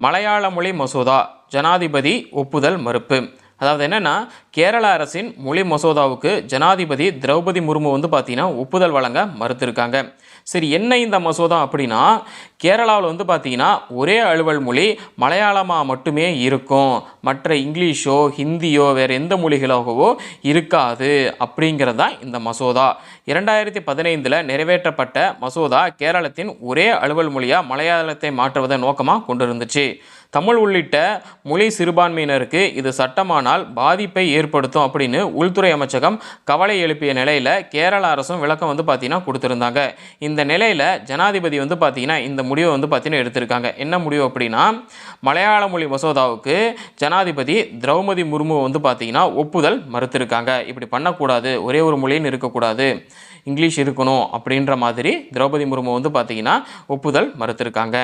மலையாள மொழி மசோதா ஜனாதிபதி ஒப்புதல் மறுப்பு. அதாவது என்னென்னா கேரள அரசின் மொழி மசோதாவுக்கு ஜனாதிபதி திரௌபதி முர்மு வந்து பார்த்தீங்கன்னா ஒப்புதல் வழங்க மறுத்திருக்காங்க. சரி என்ன இந்த மசோதா அப்படின்னா கேரளாவில் வந்து பார்த்தீங்கன்னா ஒரே அலுவல் மொழி மலையாளமாக மட்டுமே இருக்கும். மற்ற இங்கிலீஷோ ஹிந்தியோ வேறு எந்த மொழிகளாகவோ இருக்காது அப்படிங்கிறது தான் இந்த மசோதா. இரண்டாயிரத்தி பதினைந்தில் நிறைவேற்றப்பட்ட மசோதா கேரளத்தின் ஒரே அலுவல் மொழியாக மலையாளத்தை மாற்றுவதை நோக்கமாக கொண்டிருந்துச்சு. தமிழ் உள்ளிட்ட மொழி சிறுபான்மையினருக்கு இது சட்டமானால் பாதிப்பை ஏற்படுத்தும் அப்படின்னு உள்துறை அமைச்சகம் கவலை எழுப்பிய நிலையில் கேரள அரசும் விளக்கம் வந்து பார்த்தீங்கன்னா கொடுத்துருந்தாங்க. இந்த நிலையில் ஜனாதிபதி வந்து பார்த்தீங்கன்னா இந்த முடிவை வந்து பார்த்தீங்கன்னா எடுத்திருக்காங்க. என்ன முடிவு அப்படின்னா மலையாள மொழி மசோதாவுக்கு ஜனாதிபதி திரௌபதி முர்மு வந்து பார்த்தீங்கன்னா ஒப்புதல் மறுத்திருக்காங்க. இப்படி பண்ணக்கூடாது. ஒரே ஒரு மொழின்னு இருக்கக்கூடாது. இங்கிலீஷ் இருக்கணும் அப்படின்ற மாதிரி திரௌபதி முர்மு வந்து பார்த்தீங்கன்னா ஒப்புதல் மறுத்திருக்காங்க.